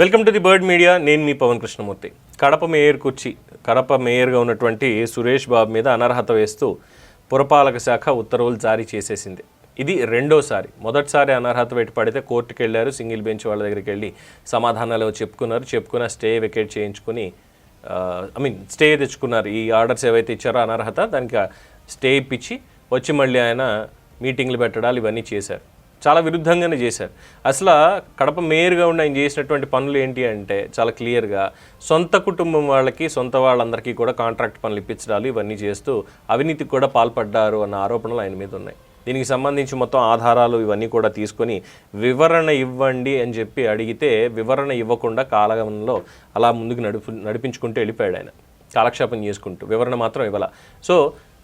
Welcome to the Bird Media. నేను మీ Pavan Krishnamurthy. Kadapa mayor కుర్చి కడప మేయర్గా ఉన్నటువంటి సురేష్ బాబు మీద అనర్హత వేస్తూ పురపాలక శాఖ ఉత్తర్వులు జారీ చేసేసింది. ఇది రెండోసారి. మొదటిసారి అనర్హత పెట్టి పడితే కోర్టుకు వెళ్ళారు సింగిల్ బెంచ్ వాళ్ళ దగ్గరికి వెళ్ళి సమాధానాలు చెప్పుకున్నారు. చెప్పుకున్న స్టే వెకేట్ చేయించుకుని ఐ మీన్ స్టే తెచ్చుకున్నారు. ఈ ఆర్డర్స్ ఏవైతే ఇచ్చారో అనర్హత దానికి స్టే ఇప్పించి వచ్చి మళ్ళీ ఆయన మీటింగ్లు పెట్టడాలు ఇవన్నీ చేశారు. చాలా విరుద్ధంగానే చేశారు. అసలు కడప మేయర్గా ఉండి ఆయన చేసినటువంటి పనులు ఏంటి అంటే చాలా క్లియర్గా సొంత కుటుంబం వాళ్ళకి సొంత వాళ్ళందరికీ కూడా కాంట్రాక్ట్ పనులు ఇప్పించడాలు ఇవన్నీ చేస్తూ అవినీతికి కూడా పాల్పడ్డారు అన్న ఆరోపణలు ఆయన మీద ఉన్నాయి. దీనికి సంబంధించి మొత్తం ఆధారాలు ఇవన్నీ కూడా తీసుకొని వివరణ ఇవ్వండి అని చెప్పి అడిగితే వివరణ ఇవ్వకుండా కాలగమనంలో అలా ముందుకు నడుపు నడిపించుకుంటూ వెళ్ళిపోయాడు ఆయన. కాలక్షేపం చేసుకుంటూ వివరణ మాత్రం ఇవ్వాల. సో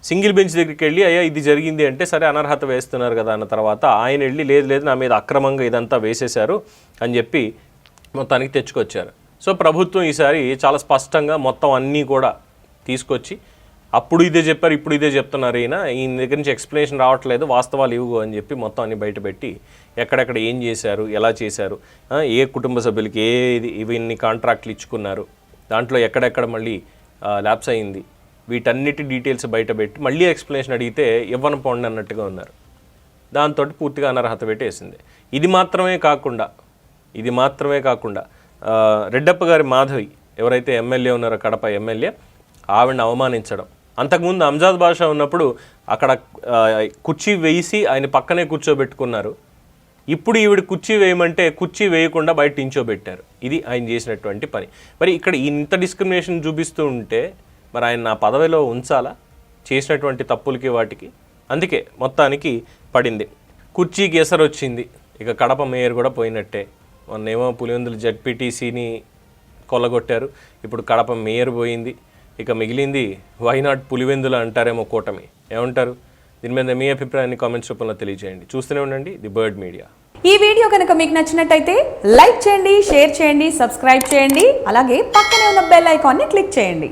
సింగిల్ బెంచ్ దగ్గరికి వెళ్ళి అయ్యా ఇది జరిగింది అంటే సరే అనర్హత వేస్తున్నారు కదా అన్న తర్వాత ఆయన వెళ్ళి లేదు లేదు నా మీద అక్రమంగా ఇదంతా వేసేశారు అని చెప్పి మొత్తానికి తెచ్చుకొచ్చారు. సో ప్రభుత్వం ఈసారి చాలా స్పష్టంగా మొత్తం అన్నీ కూడా తీసుకొచ్చి అప్పుడు ఇదే చెప్పారు ఇప్పుడు ఇదే చెప్తున్నారు ఈయన ఈయన దగ్గర నుంచి ఎక్స్ప్లెనేషన్ రావట్లేదు వాస్తవాలు ఇవ్వు అని చెప్పి మొత్తం అన్ని బయటపెట్టి ఎక్కడెక్కడ ఏం చేశారు ఎలా చేశారు ఏ కుటుంబ సభ్యులకి ఏ ఇది ఇవన్నీ కాంట్రాక్ట్లు ఇచ్చుకున్నారు దాంట్లో ఎక్కడెక్కడ మళ్ళీ ల్యాబ్స్ అయింది వీటన్నిటి డీటెయిల్స్ బయటపెట్టి మళ్ళీ ఎక్స్ప్లెనేషన్ అడిగితే ఇవ్వను పోండి అన్నట్టుగా ఉన్నారు. దాంతో పూర్తిగా అనర్హత పెట్టేసింది. ఇది మాత్రమే కాకుండా ఇది మాత్రమే కాకుండా రెడ్డప్ప గారి మాధవి ఎవరైతే ఎమ్మెల్యే ఉన్నారో కడప ఎమ్మెల్యే ఆవిడని అవమానించడం. అంతకుముందు అంజాద్ భాష ఉన్నప్పుడు అక్కడ కుర్చీ వేసి ఆయన పక్కనే కూర్చోబెట్టుకున్నారు. ఇప్పుడు ఈవిడ కుర్చీ వేయమంటే కుర్చీ వేయకుండా బయట నించోబెట్టారు. ఇది ఆయన చేసినటువంటి పని. మరి ఇక్కడ ఇంత డిస్క్రిమినేషన్ చూపిస్తూ ఉంటే మరి ఆయన నా పదవిలో ఉంచాలా? చేసినటువంటి తప్పులకి వాటికి? అందుకే మొత్తానికి పడింది. కుర్చీకి ఎసరు వచ్చింది. ఇక కడప మేయర్ కూడా పోయినట్టే. మొన్నేమో పులివెందులు జడ్పీటీసీని కొల్లగొట్టారు. ఇప్పుడు కడప మేయర్ పోయింది. ఇక మిగిలింది వైనాట్ పులివెందులు అంటారేమో కూటమి. ఏమంటారు? దీని మీద మీ అభిప్రాయాన్ని కామెంట్స్ రూపంలో తెలియజేయండి. చూస్తూనే ఉండండి ది బర్డ్ మీడియా. ఈ వీడియో కనుక మీకు నచ్చినట్టయితే లైక్ చేయండి షేర్ చేయండి సబ్స్క్రైబ్ చేయండి. అలాగే పక్కనే ఉన్న బెల్ ఐకాన్ని క్లిక్ చేయండి.